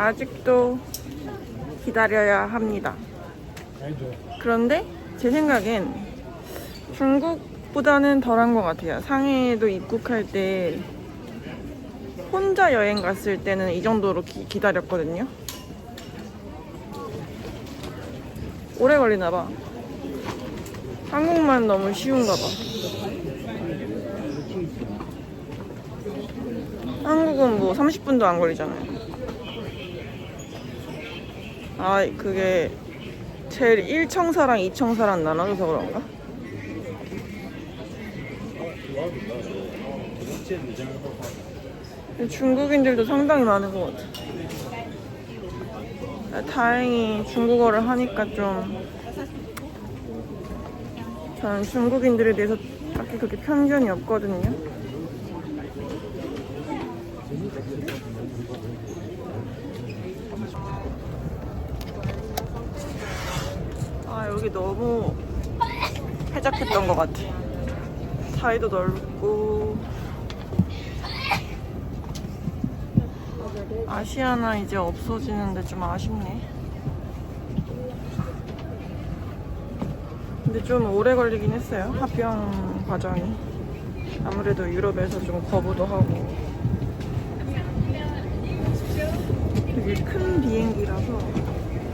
아직도 기다려야 합니다. 그런데 제 생각엔 중국보다는 덜한 것 같아요. 상해에도 입국할 때 혼자 여행 갔을 때는 이 정도로 기, 기다렸거든요. 오래 걸리나 봐. 한국만 너무 쉬운가 봐. 한국은 뭐 30분도 안 걸리잖아요. 아, 그게 제일 1청사랑 2청사랑 나눠져서 그런가? 중국인들도 상당히 많은 것 같아. 아, 다행히 중국어를 하니까 좀 저는 중국인들에 대해서 딱히 그렇게 편견이 없거든요. 여기 너무 해작했던 것 같아. 사이도 넓고 아시아나 이제 없어지는데 좀 아쉽네. 근데 좀 오래 걸리긴 했어요. 합병 과정이. 아무래도 유럽에서 좀 거부도 하고. 되게 큰 비행기라서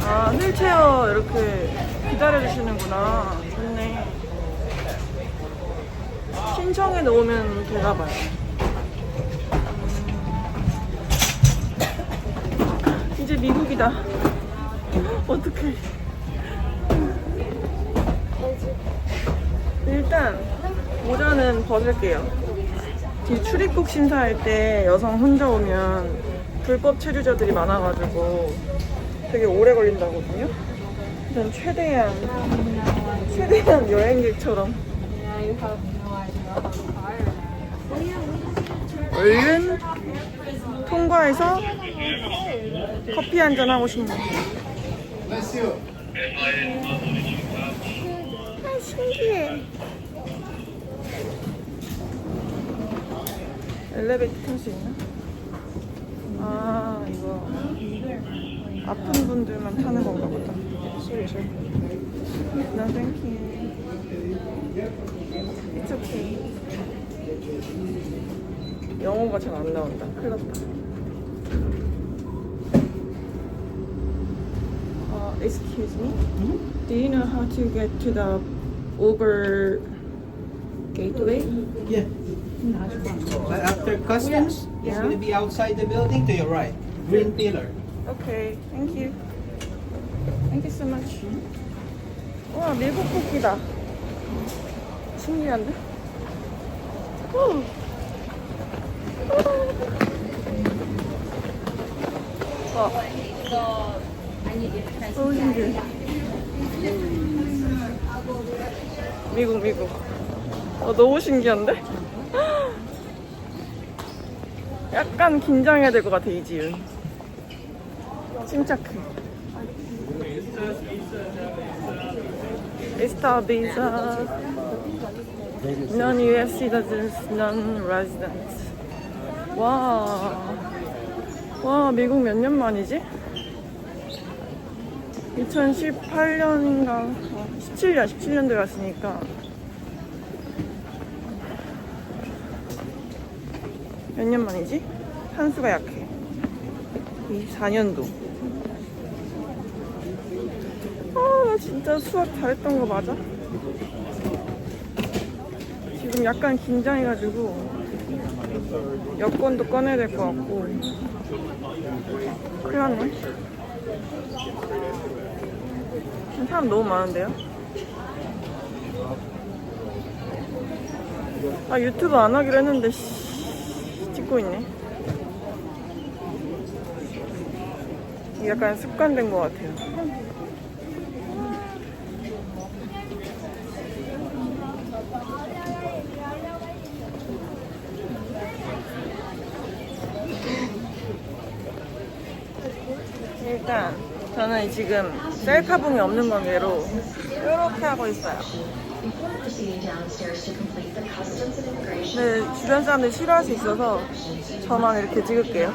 아 휠체어 이렇게 기다려주시는구나. 좋네. 신청해 놓으면 되나 봐요. 이제 미국이다. 어떡해. 일단 모자는 벗을게요. 이 출입국 심사할 때 여성 혼자 오면 불법 체류자들이 많아가지고 되게 오래 걸린다거든요. 일단 최대한 최대한 여행객처럼 얼른 통과해서 커피 한 잔 하고 싶네요. 아 신기해. 엘리베이터 탈 수 있나? 아 이거 아픈 분들만 타는 건가 보다. No, thank you. It's okay. 영어가 잘 안 나온다. 큰일 났다. Uh, excuse me. Do you know how to get to the Uber gateway? Yeah. After customs, it's Yeah. gonna be outside the building to your right. Green pillar. You. Thank you so much. 와, 미국 국기다. 신기한데? 후. 와. 너무 신기해. 미국, 미국. 어, 너무 신기한데? 약간 긴장해야 될 것 같아, 이지윤. 침착해. Star visa, non-US citizens, non-residents. 와, 와 미국 몇 년 만이지? 2018년인가 17년 17년 들어갔으니까 몇 년 만이지? 산수가 약해. 24년도. 아, 나 진짜 수학 잘했던 거 맞아? 지금 약간 긴장해가지고 여권도 꺼내야 될 것 같고 큰일 났네. 사람 너무 많은데요? 아 유튜브 안 하기로 했는데 씨, 찍고 있네. 이게 약간 습관된 것 같아요. 일단 저는 지금 셀카봉이 없는 관계로 이렇게 하고 있어요. 근데 주변 사람들이 싫어할 수 있어서 저만 이렇게 찍을게요.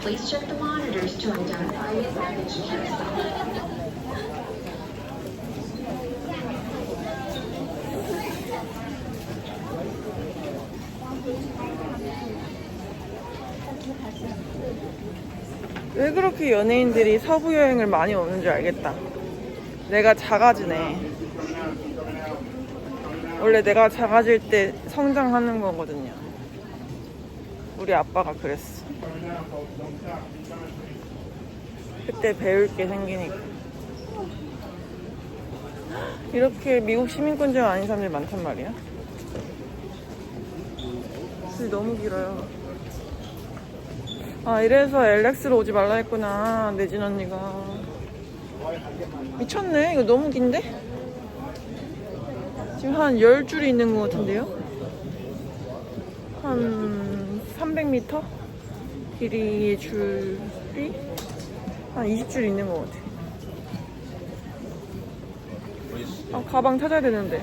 Please check the monitors to identify your baggage carousel. 왜 그렇게 연예인들이 서부 여행을 많이 오는 줄 알겠다. 내가 작아지네. 원래 내가 작아질 때 성장하는 거거든요. 우리 아빠가 그랬어. 그때 배울 게 생기니까. 이렇게 미국 시민권자가 아닌 사람들이 많단 말이야. 줄이 너무 길어요. 아 이래서 LX로 오지 말라 했구나 내진 언니가 미쳤네 이거 너무 긴데? 지금 한 10줄이 있는 것 같은데요? 한 300m? 길이의 줄이 한 20줄 있는 것 같아 아 가방 찾아야 되는데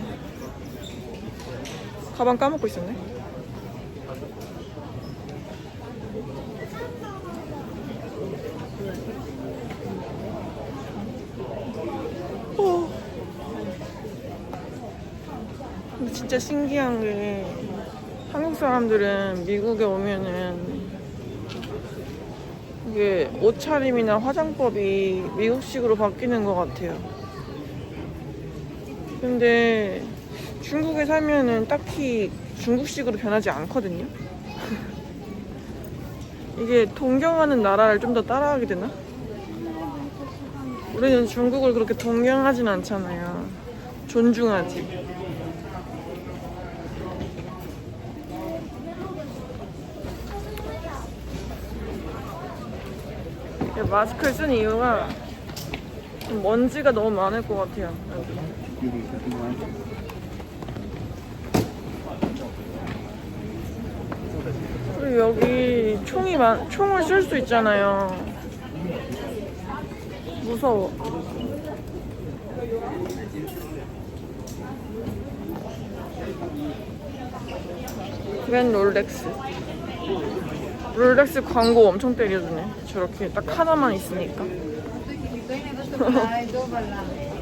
가방 까먹고 있었네 어. 근데 진짜 신기한 게 한국 사람들은 미국에 오면은 이게 옷차림이나 화장법이 미국식으로 바뀌는 것 같아요. 근데 중국에 살면은 딱히 중국식으로 변하지 않거든요. 이게 동경하는 나라를 좀 더 따라하게 되나? 우리는 중국을 그렇게 동경하진 않잖아요. 존중하지. 마스크를 쓴 이유가 좀 먼지가 너무 많을 것 같아요. 여기. 그리고 여기 총이 많, 총을 쓸 수 있잖아요. 무서워. 웬 롤렉스. 롤렉스 광고 엄청 때려주네. 저렇게 딱 하나만 있으니까.